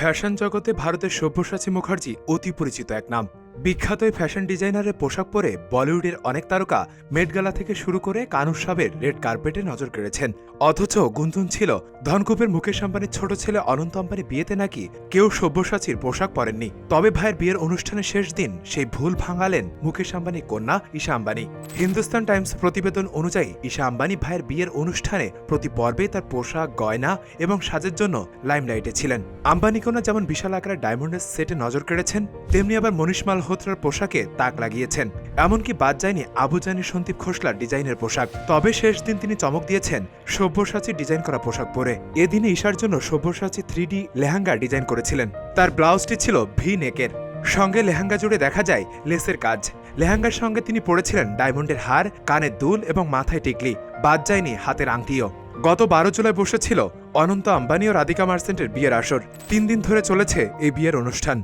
Fashion জগতে ভারতের সব্যসাচী মুখার্জি অতি পরিচিত এক নাম। বিখ্যাত এই ফ্যাশন ডিজাইনারের পোশাক পরে বলিউডের অনেক তারকা মেটগালা থেকে শুরু করে কানুসাবের রেড কার্পেটে নজর কেড়েছেন। অথচ গুঞ্জন ছিল ধনকুপের মুকেশ আম্বানির ছোট ছেলে অনন্ত আম্বানি বিয়েতে নাকি কেউ সব্যসাচীর পোশাক পরেননি। তবে ভাইয়ের বিয়ের অনুষ্ঠানের শেষ দিন সেই ভুল ভাঙালেন মুকেশ আম্বানির কন্যা ঈশা আম্বানি। হিন্দুস্তান টাইমস প্রতিবেদন অনুযায়ী ঈশা আম্বানি ভাইয়ের বিয়ের অনুষ্ঠানে প্রতি পর্বে তার পোশাক, গয়না এবং সাজের জন্য লাইমলাইটে ছিলেন। আম্বানি কন্যা যেমন বিশাল আকারের ডায়মন্ডের সেটে নজর কেড়েছেন, তেমনি আবার মনীষ মালহোত্রার পোশাকে তাক লাগিয়েছেন। এমনকি বাদ যায়নি আবুজানি সন্দীপ খোসলার ডিজাইনের পোশাক। তবে শেষ দিন তিনি চমক দিয়েছেন সব্যসাচী ডিজাইন করা পোশাক পরে। এদিনে ঈশার জন্য Sabyasachi three D lehenga design করেছিলেন। তার ব্লাউজটি ছিল ভি নেকের। সঙ্গে লেহেঙ্গা জুড়ে দেখা যায় লেসের কাজ। লেহেঙ্গার সঙ্গে তিনি পরেছিলেন ডায়মন্ডের হার, কানের দুল এবং মাথায় টিকলি। বাদ যায়নি হাতের আংটিও। গত বারো জুলাই বসেছিল অনন্ত আম্বানি ও রাধিকা মার্সেন্টের বিয়ের আসর। তিন দিন ধরে চলেছে এই বিয়ের অনুষ্ঠান।